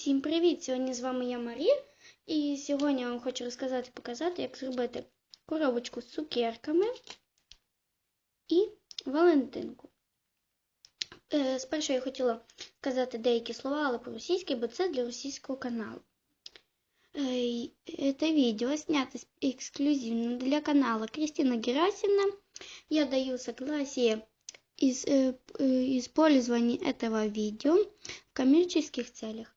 Всім привіт! Сьогодні з вами я Марія, і сьогодні я вам хочу розказати показати, як зробити коробочку з цукерками і Валентинку. Е, спершу я хотіла сказати деякі слова, але по-російськи, бо це для російського каналу. Е, Это видео снято эксклюзивно для канала Кристина Герасимовна. Я даю согласие из, э, э, использования этого видео в коммерческих целях.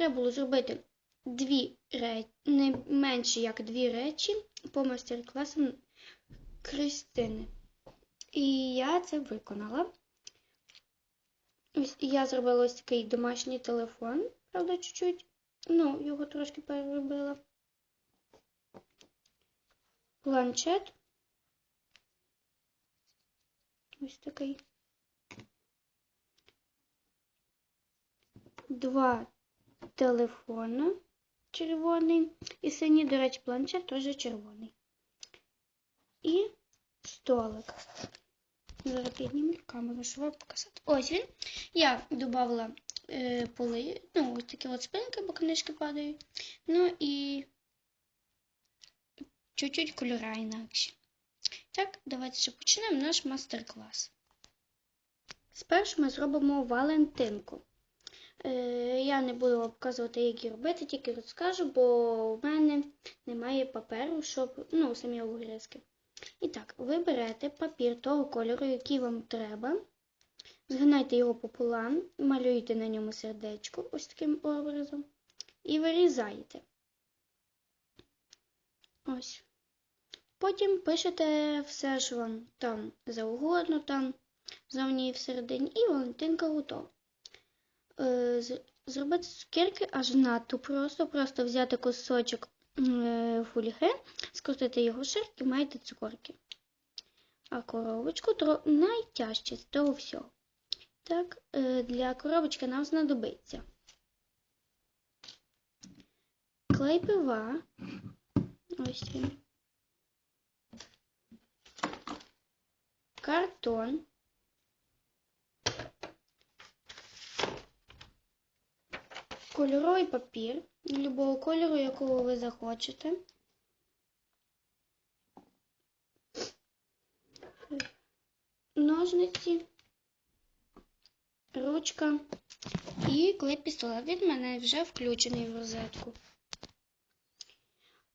Треба було зробити дві речі, не менше як дві речі по майстер-класам Кристини. І я це виконала. Я зробила ось такий домашній телефон, правда, чуть-чуть. Ну, його трошки переробила. Планшет. Ось такий. Два телефона червоний і синій, до речі, планшет теж червоний. І столик. Зараз підніму камеру, щоб вам показати. Ось він. Я додавала е, поли, ну, ось такі от спинки, бо книжки падають. Ну і чуть-чуть кольора інакші. Так, давайте ще почнемо наш мастер-клас. Спершу ми зробимо Валентинку. Е, я не буду показувати, як її робити, тільки розкажу, бо в мене немає паперу, щоб, ну, самі огризки. І так, ви берете папір того кольору, який вам треба. Згинайте його пополам, малюєте на ньому сердечко ось таким образом. І вирізаєте. Ось. Потім пишете все, що вам там завгодно, там зовні і всередині, і Валентинка готова. Е, зробити цукерки аж надто просто. Просто взяти кусочок е, фольги, скрутити його ширк і маєте цукорки. А коробочку найтяжче з того всього. Так, е, для коробочки нам знадобиться клей пива. Ось він. Картон. Кольоровий папір любого кольору, якого ви захочете. Ножниці, ручка і клей пістолет. Від мене вже включений в розетку.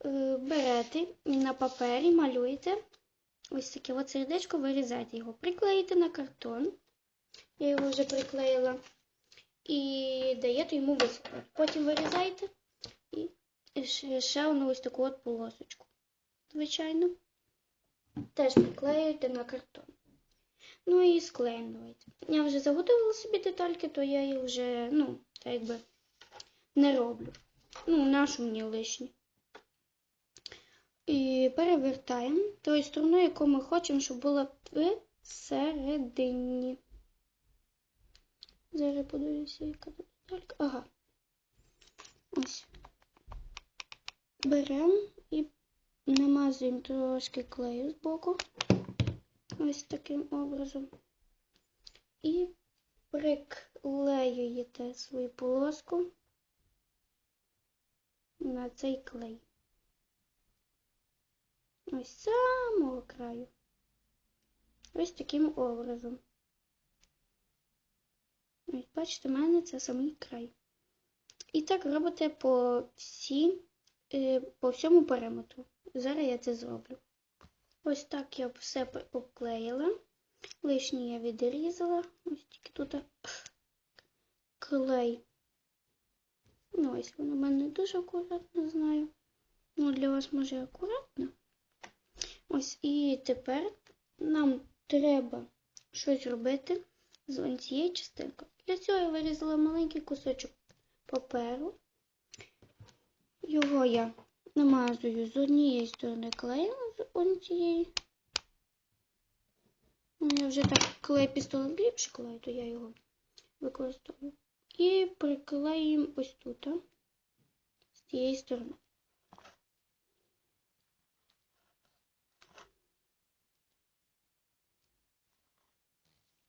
Е, берете на папері, малюєте ось таке от сердечко, вирізаєте його, приклеїте на картон. Я його вже приклеїла і даєте йому висохнути. Потім вирізаєте і ще одну ось таку от полосочку. Звичайно, теж приклеюєте на картон. Ну і давайте. Я вже заготовила собі детальки, то я їх вже, ну, так якби не роблю. Ну, нашу мені лишні. І перевертаємо тою стороною, яку ми хочемо, щоб була всередині. Зараз подивлюся, яка деталька. Ага. Ось. Беремо і намазуємо трошки клею з боку. Ось таким образом. І приклеюєте свою полоску на цей клей. Ось самого краю. Ось таким образом. Бачите, в мене це самий край. І так робите по всі, по всьому периметру. Зараз я це зроблю. Ось так я все обклеїла. Лишнє я відрізала. Ось тільки тут клей. Ну, ось воно в мене дуже акуратно, знаю. Ну, для вас може акуратно. Ось і тепер нам треба щось робити з цією частинкою. Для цього я вирізала маленький кусочок паперу. Його я намазую з однієї сторони клеєм, з цієї. У мене вже так клей пістолет ліпше клею, то я його використовую. І приклеїмо ось тут, з цієї сторони.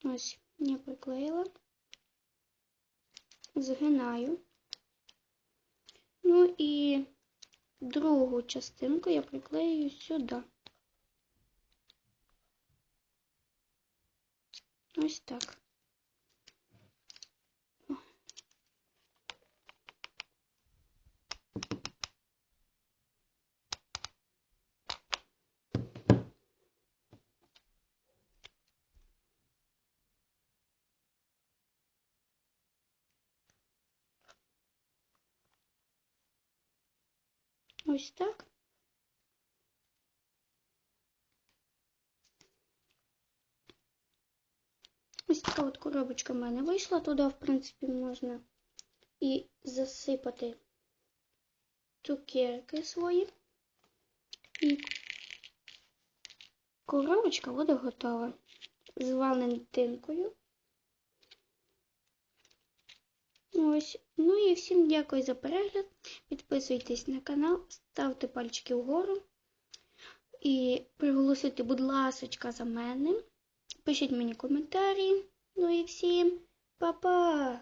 Ось, я приклеїла, згинаю Ну і другу частинку я приклею сюди. Ось так. Ось так. Ось така от коробочка в мене вийшла. Туди, в принципі, можна і засипати цукерки свої. І коробочка буде готова з валентинкою. Ось. Ну і всім дякую за перегляд. Підписуйтесь на канал, ставте пальчики вгору. І приголосуйте, будь ласочка, за мене. Пишіть мені коментарі. Ну і всім па-па!